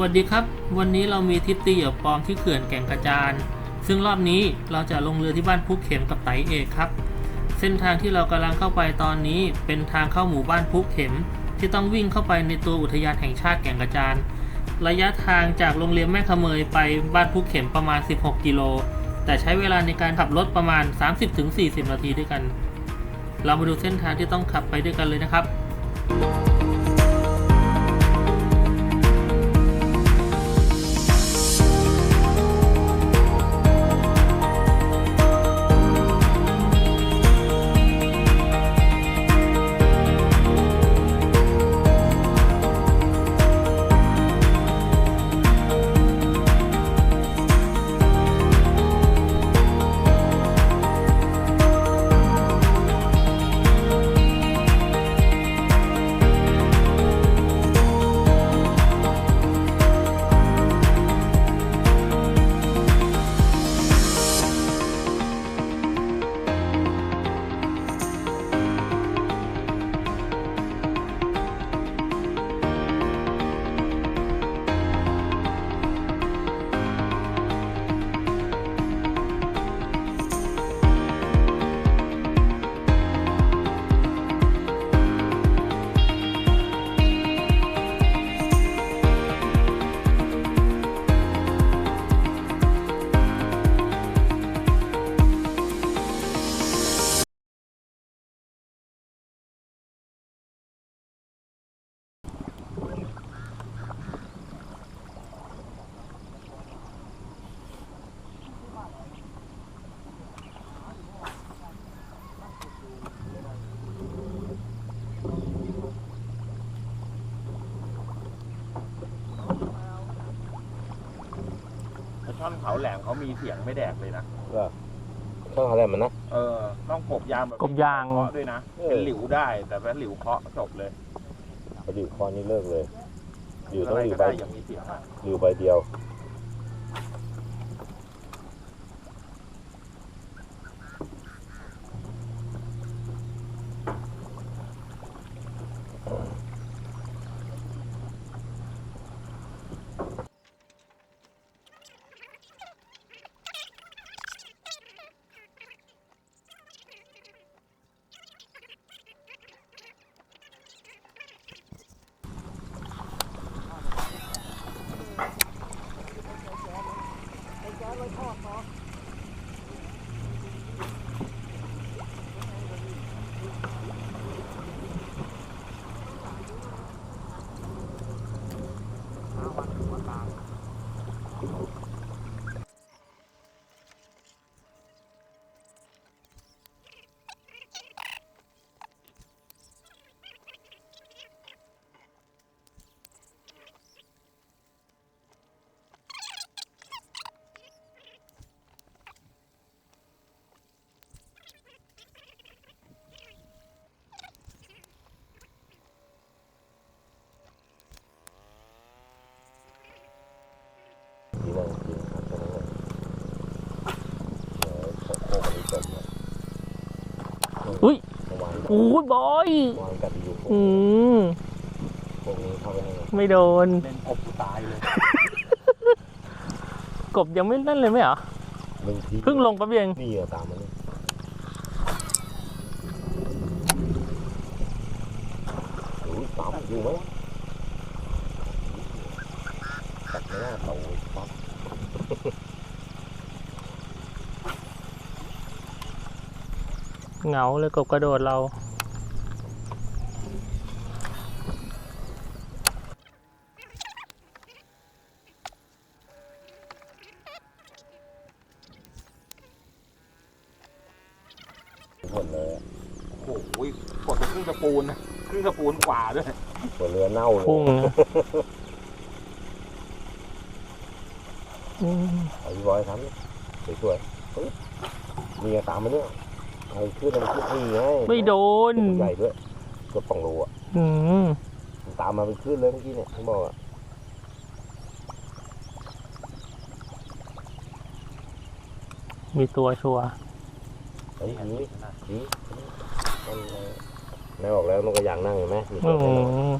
วัสดีครับ วันนี้เรามีทริปตีเหยื่อปลอมที่เขื่อนแก่งกระจาน ซึ่งรอบนี้เราจะลงเรือที่บ้านพุกเข็มกับไตเอกครับ เส้นทางที่เรากำลังเข้าไปตอนนี้เป็นทางเข้าหมู่บ้านพุกเข็ม ที่ต้องวิ่งเข้าไปในตัวอุทยานแห่งชาติแก่งกระจาน ระยะทางจากโรงเรียนแม่ขเมยไปบ้านพุกเข็มประมาณ 16 กิโล แต่ใช้เวลาในการขับรถประมาณ 30-40 นาทีด้วยกัน เรามาดูเส้นทางที่ต้องขับไปด้วยกันเลยนะครับ ช่อนเขาแหลมเขามีเสียงไม่แดกเลยนะก็ช่องอะไรมันนะ เออ ต้องกบยางแบบกบยาง เคาะด้วยนะเออ เป็นหลิวได้ แต่เป็นหลิวเคาะจบเลยพอดีคอนี้เลิกเลย อยู่ต้ออะงไรอยู่ก็ใบได้อย่างมีเสียงอะอยู่ใบเดียว ทีนั่งกินครับตรงนั้นเลยเนอกจากนี้จมแล้วอุ้ยอวานโอ้ยบอยอวานกัดอยู่อืมพวกนี้เข้าไปให้ไม่โดน เล่นกบกูตายเลยกบยังไม่นั่นเลยไหมเหรอมึงทีเพิ่งลงแป๊บเดียวเองนี่อะตามมันนี่โอ้ยตามอยู่ไหมตัดไม่น่าโตปั๊บ เหงาเลยกบกระโดดเราหมดเลยอะโอ้โหกดไปครึ่งกระปูนนะครึ่งกระปูนกว่าด้วยหัวเรือเน่าเลยพุ่งนะอืมเอาพี่บอยทำสวยๆปึ๊บมีอะตามมาเนี่ย เอาขึ้นเอาขึ้นนี่ไงไม่โดนตัวใหญ่ด้วยเกือบสองโลอะอืมมันตามมาเป็นขึ้นเลยเมื่อกี้เนี่ยผมบอกอะมีตัวชัวร์เฮ้ยนี่นี่นั่นไงแม่บอกแล้วนกกระยางนั่งเห็นไหมมีคอืนให้นกม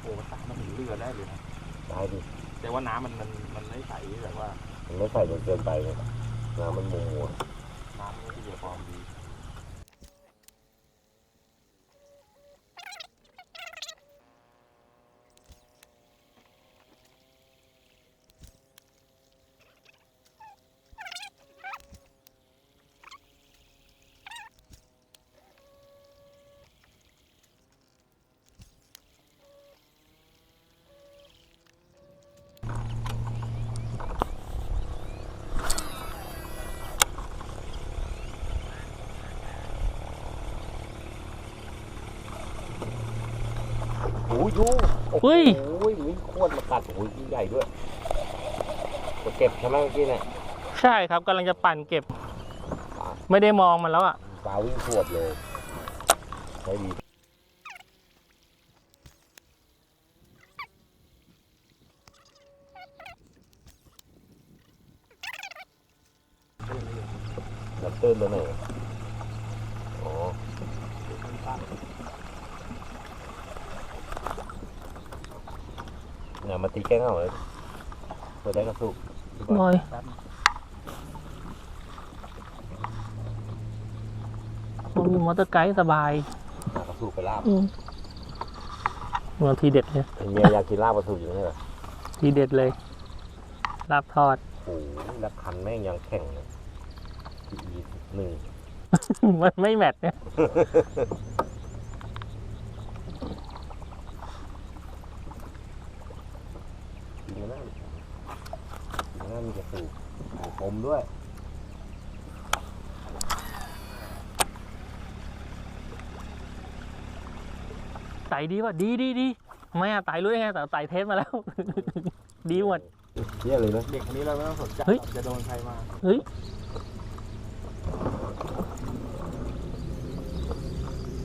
โอ้มันตักมาถึงเรือได้เลยนะได้ดิแต่ว่าน้ำมันมันมันไม่ใสแบบว่า มันไม่ใส่จนเกินไปเลย น้ำมันมัวน้ำมันที่เหลือปลอมดี โอ้ยยูโอ้โหเฮ้ยมีขวดมากัดโอ้ยยิ่งใหญ่ด้วยจะเก็บใช่ไหมเมื่อกี้เนี่ยใช่ครับกำลังจะปั่นเก็บ ไม่ได้มองมันแล้วอะ ปลาวิ่งขวดเลยใช้ดีน้ำตื้นตัวไหนอ๋อ เนี่ยมาตีแก้งเอาเลยเพื่อได้กระสุกบอยผมมีมอเตอร์ไกด์สบายหากระสุกไปลาบอืมบางทีเด็ดเลยไอ้เมียอยากกินลาบกระสุกอยู่นี่เหรอทีเด็ดเลยลาบทอด โอ้โหแล้วคันแม่งยังแข็งเลยทีอีหนึ่งมันไม่แมทเนี่ย กินกันได้กิน กันได้มีกระสุกปมด้วยไต่ดีว่ะดีดีดีไม่อะไต่รู้ยังไงแต่ไต่เทสมาแล้ว ดีหมดเยี่ยเลยนะเด็กคนนี้เราไม่ต้องสนใจเฮ้ย จะโดนใครมาเฮ้ย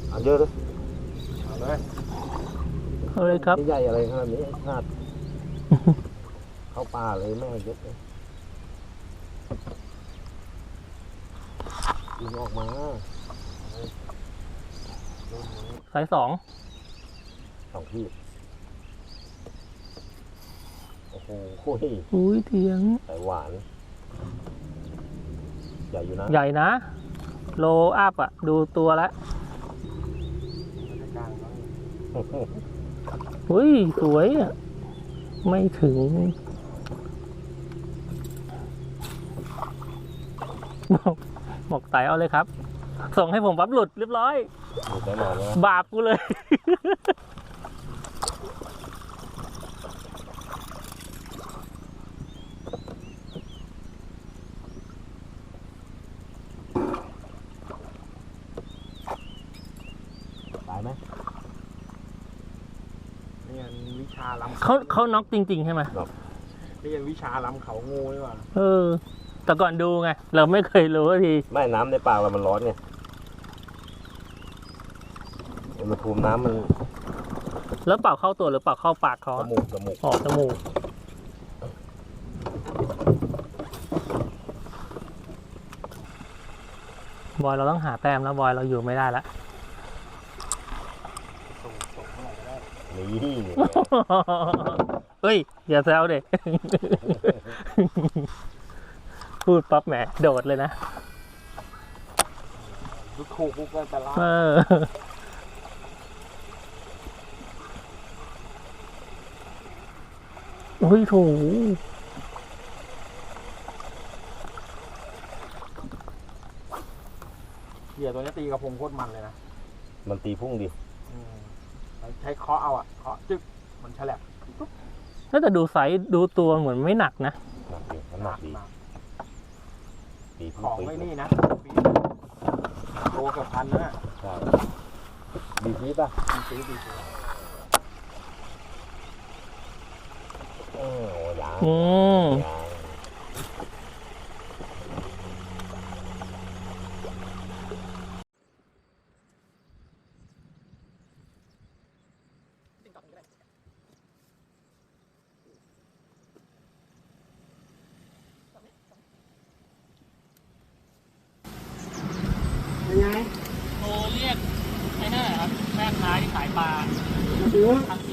เอาเยอะเลยเอาเลยเอาเลยครับ นี่ใหญ่อะไรขนาดนี้ไอ้ชาติ เข้าป่าเลยแม่เยอะเลย ยิงออกมาสายสองสองที่โอ้โหคุยอุ้ยเถียงสายหวาน ใหญ่อยู่นะ ใหญ่นะ โลอัพอะ ดูตัวแล้วไม่ใช่กลางแล้วอุ้ย สวยอะ ไม่ถึงบอก บอกไต่เอาเลยครับ ส่งให้ผมปั๊บหลุดเรียบร้อย หลุดแน่นอนนะบาปกูเลย ตายไหมนี่มันวิชาล้ำเขาเขาน็อกจริง ๆ ใช่ไหมนี่ยังวิชาล้ำเขางูนี่หว่า เออ แต่ก่อนดูไง เราไม่เคยรู้สักทีไม่น้ำในปากเรามันร้อนไงอุณหภูมิน้ำมันแล้วเป่าเข้าตัวหรือเป่าเข้าปากเขาจอะมูกจมูก ออกจมูกบอยเราต้องหาแต้มแล้วบอยเราอยู่ไม่ได้แล้วส่งส่งเมื่อไหร่ก็ได้นี่ เฮ้ย อย่าแซวเด็ก พูดปั๊บแหมโดดเลยนะทุกคู่คู่ก็จะล่าเออโอ้ยโถเหยื่อตัวนี้ตีกระพงโคตรมันเลยนะมันตีพุ่งดิอืมใช้เคาะเอาอะเคาะจึ๊กมันฉลับน่าจะดูไซส์ดูตัวเหมือนไม่หนักนะ หนักดีน้ำหนักดีมาก ตีพุ่ขงองปี๊ดไม่เลยนี่นะปีโลเกับพันนะใช่ดีพีป่ะดีซื้อดีซื้อโอ้ยางอืม ยาง โ